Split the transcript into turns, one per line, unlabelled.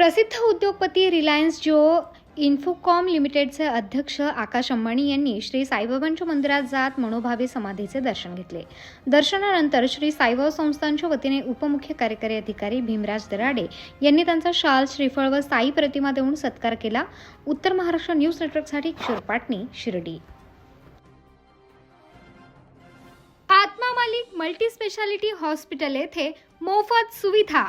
प्रसिद्ध उद्योगपती Reliance Jio Infocom लिमिटेडचे अध्यक्ष आकाश अंबानी यांनी श्री साईबाबांच्या मंदिरात जात मनोभावे समाधीचे दर्शन घेतले. दर्शनानंतर श्री साईबाबा संस्थांच्या वतीने उपमुख्य कार्यकारी अधिकारी भीमराज दराडे यांनी त्यांचा शाल श्रीफळ व साई प्रतिमा देऊन सत्कार केला. उत्तर महाराष्ट्र न्यूज नेटवर्कसाठी Kishor Patni Shirdi. Atma Malik multi speciality hospital येथे मोफत सुविधा